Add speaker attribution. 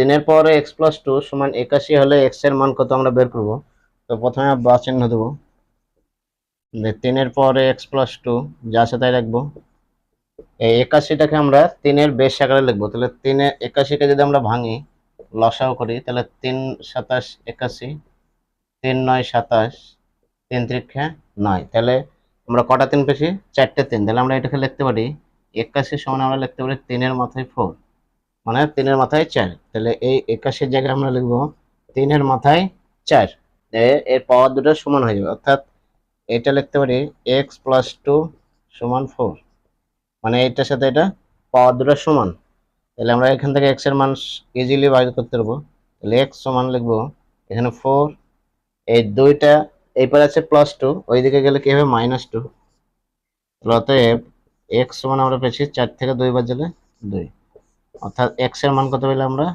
Speaker 1: তিনের পরে x plus two সমান একাশি হলে এক্সের মান কত আমরা বের করব? তো প্রথমে বা চিহ্ন দেবো। তিনের পরে এক্স প্লাস টু যা আছে তাই রাখব, এই একাশিটাকে আমরা তিনের বেশ আকারে লিখব। তাহলে তিনে একাশিকে যদি আমরা ভাঙি লসাও করি, তাহলে তিন সাতাশ একাশি, তিন নয় সাতাশ, তিন ত্রিক্ষা নয়। তাহলে আমরা কটা তিন পেয়েছি? চারটে তিন। তাহলে আমরা এটাকে লিখতে পারি, একাশি সমান আমরা লিখতে পারি তিনের মাথায় ফোর মানে তিনের মাথায় চার। তাহলে এই একাশির জায়গায় আমরা লিখব তিনের মাথায় চার। এর পাওয়ার দুটো সমান হয়ে যাবে। অর্থাৎ এটা লিখতে পারি এক্স প্লাস টু সমান ফোর মানে এটার সাথে এটা পাওয়ার দুটো সমান। তাহলে আমরা এখান থেকে এক্সের মান ইজিলি বাইর করতে পারব। তাহলে এক্স সমান লিখব এখানে ফোর এই দুইটা, এই পারে আছে প্লাস টু ওইদিকে গেলে কি হবে? মাইনাস টু অতএব এক্স সমান আমরা পেয়েছি চার থেকে দুই বাদ দিলে দুই। অর্থাৎ এক্সের মান কত পেলাম আমরা?